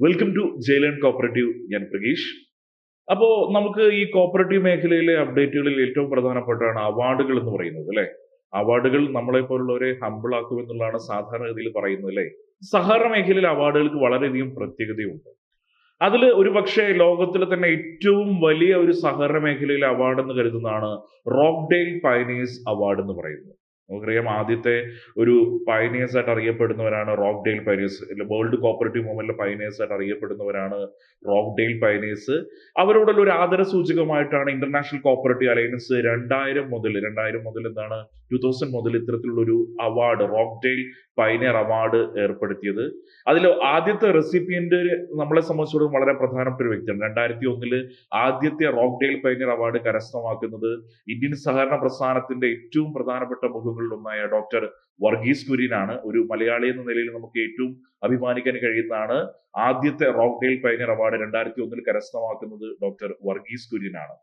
Welcome to ജയിലൻ cooperative ഞാൻ പ്രകീഷ് അപ്പോൾ നമുക്ക് ഈ കോപ്പറേറ്റീവ് മേഖലയിലെ അപ്ഡേറ്റുകളിൽ ഏറ്റവും പ്രധാനപ്പെട്ടാണ് അവാർഡുകൾ എന്ന് പറയുന്നത് അല്ലെ? അവാർഡുകൾ നമ്മളെ പോലുള്ളവരെ ഹമ്പിൾ ആക്കും എന്നുള്ളതാണ് സാധാരണഗതിയിൽ പറയുന്നത് അല്ലെ? സഹകരണ മേഖലയിലെ അവാർഡുകൾക്ക് വളരെയധികം പ്രത്യേകതയുണ്ട്. അതിൽ ഒരു പക്ഷേ ലോകത്തിലെ തന്നെ ഏറ്റവും വലിയ ഒരു സഹകരണ മേഖലയിലെ അവാർഡ് എന്ന് കരുതുന്നതാണ് റോക്ക്ഡെയിൽ പൈനീസ് അവാർഡ് എന്ന് പറയുന്നത്. നമുക്കറിയാം ആദ്യത്തെ ഒരു പയനേഴ്സ് ആയിട്ട് അറിയപ്പെടുന്നവരാണ് Rochdale pioneers world cooperative മൂവ്മെന്റിലെ പയനേഴ്സ് ആയിട്ട് അറിയപ്പെടുന്നവരാണ് റോക്ക് ഡെയിൽ പയനേഴ്സ് അവരോടുള്ള ഒരു ആദര സൂചകമായിട്ടാണ് ഇന്റർനാഷണൽ കോപ്പറേറ്റീവ് അലയൻസ് രണ്ടായിരം മുതൽ രണ്ടായിരം മുതൽ എന്താണ് ടൂ തൗസൻഡ് മുതൽ ഇത്തരത്തിലുള്ളൊരു award Rochdale pioneer award ഏർപ്പെടുത്തിയത്. അതിൽ ആദ്യത്തെ റെസിപ്പിയന്റ് നമ്മളെ സംബന്ധിച്ചിടത്തോളം വളരെ പ്രധാനപ്പെട്ട ഒരു വ്യക്തിയാണ്. രണ്ടായിരത്തി ഒന്നിൽ ആദ്യത്തെ റോക്ക് ഡെയിൽ പൈനിയർ അവാർഡ് കരസ്ഥമാക്കുന്നത് ഇന്ത്യൻ സഹകരണ പ്രസ്ഥാനത്തിന്റെ ഏറ്റവും പ്രധാനപ്പെട്ട മുഖങ്ങളിൽ ഒന്നായ ഡോക്ടർ വർഗീസ് കുര്യനാണ്. ഒരു മലയാളി എന്ന നിലയിൽ നമുക്ക് ഏറ്റവും അഭിമാനിക്കാൻ കഴിയുന്നതാണ്. ആദ്യത്തെ റോക്ക് ഡെയിൽ പൈനിയർ അവാർഡ് രണ്ടായിരത്തി ഒന്നിൽ കരസ്ഥമാക്കുന്നത് ഡോക്ടർ വർഗീസ് കുര്യനാണ്.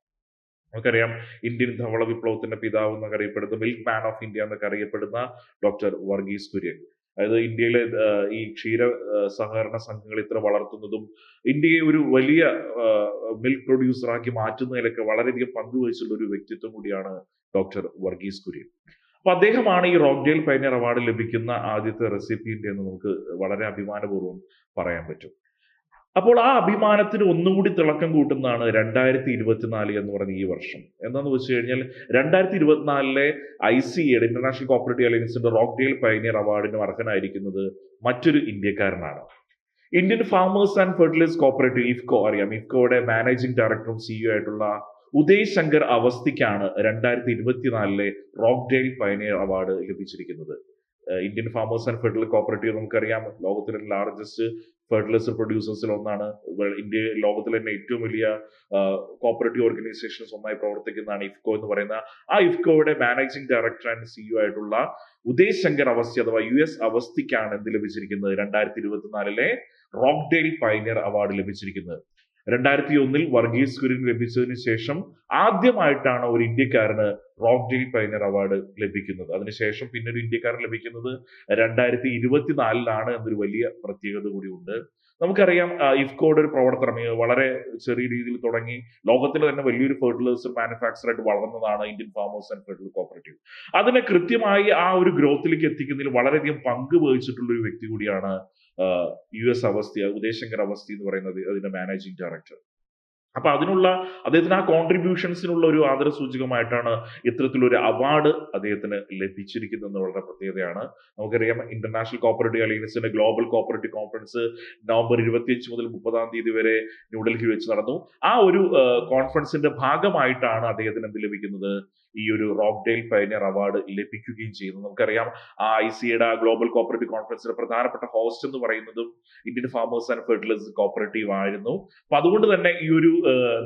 നമുക്കറിയാം ഇന്ത്യൻ ധവള വിപ്ലവത്തിന്റെ പിതാവ് എന്നൊക്കെ അറിയപ്പെടുന്ന മിൽക്ക് മാൻ ഓഫ് ഇന്ത്യ എന്നൊക്കെ അറിയപ്പെടുന്ന ഡോക്ടർ വർഗീസ് കുര്യൻ. അതായത് ഇന്ത്യയിലെ ഈ ക്ഷീര സഹകരണ സംഘങ്ങൾ ഇത്ര വളർത്തുന്നതും ഇന്ത്യയെ ഒരു വലിയ മിൽക്ക് പ്രൊഡ്യൂസറാക്കി മാറ്റുന്നതിലൊക്കെ വളരെയധികം പങ്കുവഹിച്ചുള്ള ഒരു വ്യക്തിത്വം കൂടിയാണ് ഡോക്ടർ വർഗീസ് കുര്യൻ. അപ്പൊ അദ്ദേഹമാണ് ഈ റോക്ഡേൽ പൈനർ അവാർഡ് ലഭിക്കുന്ന ആദ്യത്തെ റെസിപ്പിയന്റ് എന്ന് നമുക്ക് വളരെ അഭിമാനപൂർവം പറയാൻ പറ്റും. അപ്പോൾ ആ അഭിമാനത്തിന് ഒന്നുകൂടി തിളക്കം കൂട്ടുന്നതാണ് രണ്ടായിരത്തി ഇരുപത്തിനാല് എന്ന് പറയുന്ന ഈ വർഷം. എന്താന്ന് വെച്ച് കഴിഞ്ഞാൽ രണ്ടായിരത്തി ഇരുപത്തിനാലിലെ ഐ സി എയുടെ ഇന്റർനാഷണൽ കോപ്പറേറ്റീവ് അലയൻസിന്റെ റോക്ക്ഡെയിൽ പൈനിയർ അവാർഡിന് അർഹനായിരിക്കുന്നത് മറ്റൊരു ഇന്ത്യക്കാരനാണ്. Indian farmers and fertilise cooperative IFFCO അറിയാം. ഇഫ്കോയുടെ മാനേജിംഗ് ഡയറക്ടറും സിഇഒ ആയിട്ടുള്ള ഉദയ് ശങ്കർ അവസ്ഥയ്ക്കാണ് രണ്ടായിരത്തി ഇരുപത്തിനാലിലെ റോക്ക്ഡെയിൽ പൈനിയർ അവാർഡ് ലഭിച്ചിരിക്കുന്നത്. Indian farmers and federal cooperative നമുക്കറിയാം. ലോകത്തിലെ ലാർജസ്റ്റ് ഫെർട്ടിലൈസർ പ്രൊഡ്യൂസേഴ്സിൽ ഒന്നാണ്. ഇന്ത്യ ലോകത്തിലെ തന്നെ ഏറ്റവും വലിയ കോപ്പറേറ്റീവ് ഓർഗനൈസേഷൻസ് ഒന്നായി പ്രവർത്തിക്കുന്നതാണ് ഇഫ്കോ എന്ന് പറയുന്ന ആ ഇഫ്കോയുടെ മാനേജിംഗ് ഡയറക്ടർ ആൻഡ് സിഇഒ ആയിട്ടുള്ള ഉദയ് ശങ്കർ അവസ്ഥി അഥവാ യു എസ് അവസ്ഥിക്കാണ് എന്ത് ലഭിച്ചിരിക്കുന്നത്? രണ്ടായിരത്തി ഇരുപത്തിനാലിലെ റോക്ക്ഡെയിൽ പൈനിയർ അവാർഡ് ലഭിച്ചിരിക്കുന്നത്. രണ്ടായിരത്തി ഒന്നിൽ വർഗീസ് കുര്യൻ ലഭിച്ചതിന് ശേഷം ആദ്യമായിട്ടാണ് ഒരു ഇന്ത്യക്കാരന് റോക്ക് ഡിൽ പൈനർ അവാർഡ് ലഭിക്കുന്നത്. അതിനുശേഷം പിന്നെ ഒരു ഇന്ത്യക്കാരൻ ലഭിക്കുന്നത് രണ്ടായിരത്തി ഇരുപത്തിനാലിലാണ് എന്നൊരു വലിയ പ്രത്യേകത കൂടി ഉണ്ട്. നമുക്കറിയാം ഇഫ്കോയുടെ ഒരു പ്രവർത്തനം വളരെ ചെറിയ രീതിയിൽ തുടങ്ങി. ലോകത്തിലെ തന്നെ വലിയൊരു ഫെർട്ടിലൈസർ മാനുഫാക്ചർ ആയിട്ട് വളർന്നതാണ് Indian farmers and federal cooperative അതിനെ കൃത്യമായി ആ ഒരു ഗ്രോത്തിലേക്ക് എത്തിക്കുന്നതിൽ വളരെയധികം പങ്ക് വഹിച്ചിട്ടുള്ള ഒരു വ്യക്തി കൂടിയാണ് യു എസ് അവസ്ഥ ഉദയശങ്കർ അവസ്ഥി എന്ന് പറയുന്നത് അതിന്റെ മാനേജിംഗ് ഡയറക്ടർ അപ്പൊ അതിനുള്ള അദ്ദേഹത്തിന് ആ കോൺട്രിബ്യൂഷൻസിനുള്ള ഒരു ആദര സൂചകമായിട്ടാണ് ഇത്തരത്തിലൊരു അവാർഡ് അദ്ദേഹത്തിന് ലഭിച്ചിരിക്കുന്നത് എന്ന് വളരെ പ്രത്യേകതയാണ്. നമുക്കറിയാം ഇന്റർനാഷണൽ കോപ്പറേറ്റീവ് അലയൻസിന്റെ ഗ്ലോബൽ കോപ്പറേറ്റീവ് കോൺഫറൻസ് നവംബർ ഇരുപത്തിയഞ്ച് മുതൽ മുപ്പതാം തീയതി വരെ ന്യൂഡൽഹി വെച്ച് നടന്നു. ആ ഒരു കോൺഫറൻസിന്റെ ഭാഗമായിട്ടാണ് അദ്ദേഹത്തിന് എന്ത് ലഭിക്കുന്നത്? ഈ ഒരു റോക്ഡെയിൽ പയനിയർ അവാർഡ് ലഭിക്കുകയും ചെയ്യുന്നു. നമുക്കറിയാം ആ ഐ സിയുടെ ഗ്ലോബൽ കോപ്പറേറ്റീവ് കോൺഫറൻസിന്റെ പ്രധാനപ്പെട്ട ഹോസ്റ്റ് എന്ന് പറയുന്നതും Indian farmers and fertilisers cooperative ആയിരുന്നു. അപ്പൊ അതുകൊണ്ട് തന്നെ ഈ ഒരു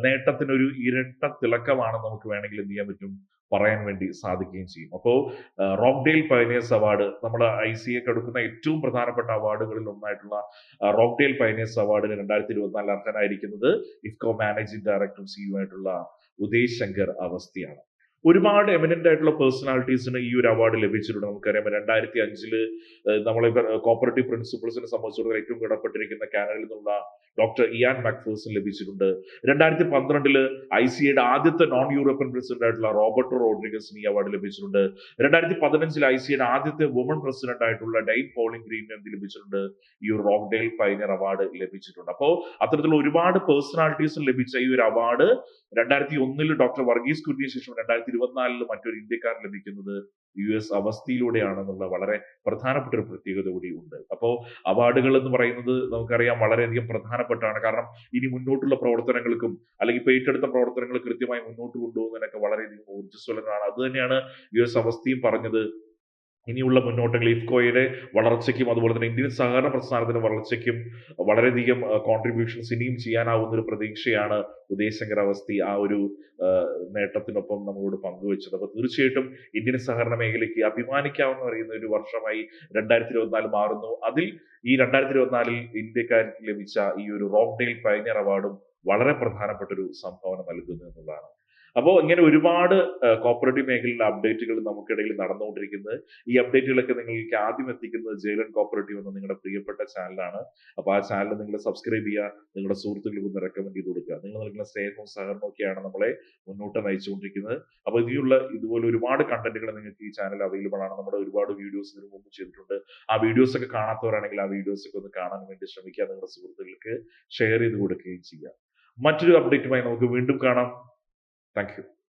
നേട്ടത്തിനൊരു ഇരട്ട തിളക്കമാണ് നമുക്ക് വേണമെങ്കിൽ എന്ത് ചെയ്യാൻ പറ്റും? പറയാൻ വേണ്ടി സാധിക്കുകയും ചെയ്യും. അപ്പോൾ റോക്ഡെയിൽ പയനിയേഴ്സ് അവാർഡ് നമ്മൾ ഐ സി എ എടുക്കുന്ന ഏറ്റവും പ്രധാനപ്പെട്ട അവാർഡുകളിൽ ഒന്നായിട്ടുള്ള റോക്ഡെയിൽ പയനിയേഴ്സ് അവാർഡിന് രണ്ടായിരത്തി ഇരുപത്തിനാലിൽ അർഹനായിരിക്കുന്നത് ഇഫ്കോ മാനേജിംഗ് ഡയറക്ടർ സിഇഒ ആയിട്ടുള്ള ഉദയ് ശങ്കർ അവസ്ഥയാണ്. ഒരുപാട് എമിനന്റ് ആയിട്ടുള്ള പേഴ്സണാലിറ്റീസിന് ഈ ഒരു അവാർഡ് ലഭിച്ചിട്ടുണ്ട്. നമുക്കറിയാം രണ്ടായിരത്തി അഞ്ചിൽ നമ്മളെ കോപ്പറേറ്റീവ് പ്രിൻസിപ്പിൾസിനെ സംബന്ധിച്ചിടത്തോളം ഏറ്റവും കിടപ്പെട്ടിരിക്കുന്ന കാനഡയിൽ നിന്നുള്ള ഡോക്ടർ ഇയാൻ മാക്ഫേഴ്സൺ ലഭിച്ചിട്ടുണ്ട്. രണ്ടായിരത്തി പന്ത്രണ്ടിൽ ഐ സി എയുടെ ആദ്യത്തെ നോൺ യൂറോപ്യൻ പ്രസിഡന്റ് ആയിട്ടുള്ള റോബർട്ടോ റോഡ്രിഗസിന് ഈ അവാർഡ് ലഭിച്ചിട്ടുണ്ട്. രണ്ടായിരത്തി പതിനഞ്ചിൽ ഐ സിയുടെ ആദ്യത്തെ വുമൺ പ്രസിഡന്റ് ആയിട്ടുള്ള ഡൈൻ പോളിംഗ് ഗ്രീൻ എന്ത് ലഭിച്ചിട്ടുണ്ട്? ഈ ഒരു റോക്ഡെയിൽ പൈനർ അവാർഡ് ലഭിച്ചിട്ടുണ്ട്. അപ്പോൾ അത്തരത്തിലുള്ള ഒരുപാട് പേഴ്സണാലിറ്റീസിന് ലഭിച്ച ഈ ഒരു അവാർഡ് രണ്ടായിരത്തി ഒന്നിൽ ഡോക്ടർ വർഗീസ് കുര്യന് ശേഷം രണ്ടായിരത്തി ഇരുപത്തിനാലിൽ മറ്റൊരു ഇന്ത്യക്കാരൻ ലഭിക്കുന്നത് യു എസ് അവസ്ഥയിലൂടെയാണെന്നുള്ള വളരെ പ്രധാനപ്പെട്ട ഒരു പ്രത്യേകത കൂടി ഉണ്ട്. അപ്പോൾ അവാർഡുകൾ എന്ന് പറയുന്നത് നമുക്കറിയാം വളരെയധികം പ്രധാനപ്പെട്ടാണ്. കാരണം ഇനി മുന്നോട്ടുള്ള പ്രവർത്തനങ്ങൾക്കും അല്ലെങ്കിൽ ഇപ്പൊ ഏറ്റെടുത്ത പ്രവർത്തനങ്ങൾ കൃത്യമായി മുന്നോട്ട് കൊണ്ടുപോകുന്നതിനൊക്കെ വളരെയധികം ഊർജസ്വലങ്ങളാണ്. അത് തന്നെയാണ് യു എസ് അവസ്ഥയും പറഞ്ഞത് ഇനിയുള്ള മുന്നോട്ടങ്ങൾ ഇഫ്കോയുടെ വളർച്ചയ്ക്കും അതുപോലെ തന്നെ ഇന്ത്യൻ സഹകരണ പ്രസ്ഥാനത്തിന്റെ വളർച്ചയ്ക്കും വളരെയധികം കോൺട്രിബ്യൂഷൻസ് ഇനിയും ചെയ്യാനാവുന്ന ഒരു പ്രതീക്ഷയാണ് ഉദയശങ്കർ അവസ്ഥി ആ ഒരു നേട്ടത്തിനൊപ്പം നമ്മളോട് പങ്കുവച്ചത്. അപ്പൊ തീർച്ചയായിട്ടും ഇന്ത്യൻ സഹകരണ മേഖലയ്ക്ക് അഭിമാനിക്കാവുന്ന പറയുന്ന ഒരു വർഷമായി രണ്ടായിരത്തി ഇരുപത്തിനാല് മാറുന്നു. അതിൽ ഈ രണ്ടായിരത്തി ഇരുപത്തിനാലിൽ ഇന്ത്യക്കാർക്ക് ലഭിച്ച ഈ ഒരു റോക്ഡെയിൽ പയനിയർ അവാർഡും വളരെ പ്രധാനപ്പെട്ട ഒരു സംഭാവന നൽകുന്നു എന്നുള്ളതാണ് അപ്പോൾ ഇങ്ങനെ ഒരുപാട് കോപ്പറേറ്റീവ് മേഖലയിലെ അപ്ഡേറ്റുകൾ നമുക്കിടയിൽ നടന്നുകൊണ്ടിരിക്കുന്നത്. ഈ അപ്ഡേറ്റുകളൊക്കെ നിങ്ങൾക്ക് ആദ്യം എത്തിക്കുന്നത് ജയിലൻ കോപ്പറേറ്റീവ് എന്ന നിങ്ങളുടെ പ്രിയപ്പെട്ട ചാനലാണ് അപ്പോൾ ആ ചാനൽ നിങ്ങൾ സബ്സ്ക്രൈബ് ചെയ്യുക നിങ്ങളുടെ സുഹൃത്തുക്കൾക്ക് ഒന്ന് റെക്കമെൻഡ് ചെയ്ത് കൊടുക്കുക. നിങ്ങൾ നൽകുന്ന സ്നേഹവും സഹകരണവും ഒക്കെയാണ് നമ്മളെ മുന്നോട്ട് നയിച്ചുകൊണ്ടിരിക്കുന്നത്. അപ്പോൾ ഇതിനുള്ള ഇതുപോലെ ഒരുപാട് കണ്ടന്റുകൾ നിങ്ങൾക്ക് ഈ ചാനൽ അവൈലബിൾ ആണ്. നമ്മുടെ ഒരുപാട് വീഡിയോസ് ഇതിനു മുമ്പ് ചെയ്തിട്ടുണ്ട്. ആ വീഡിയോസ് ഒക്കെ കാണാത്തവരാണെങ്കിൽ ആ വീഡിയോസ് ഒക്കെ ഒന്ന് കാണാൻ വേണ്ടി ശ്രമിക്കുക. നിങ്ങളുടെ സുഹൃത്തുക്കൾക്ക് ഷെയർ ചെയ്ത് കൊടുക്കുകയും ചെയ്യുക. മറ്റൊരു അപ്ഡേറ്റുമായി നമുക്ക് വീണ്ടും കാണാം. Thank you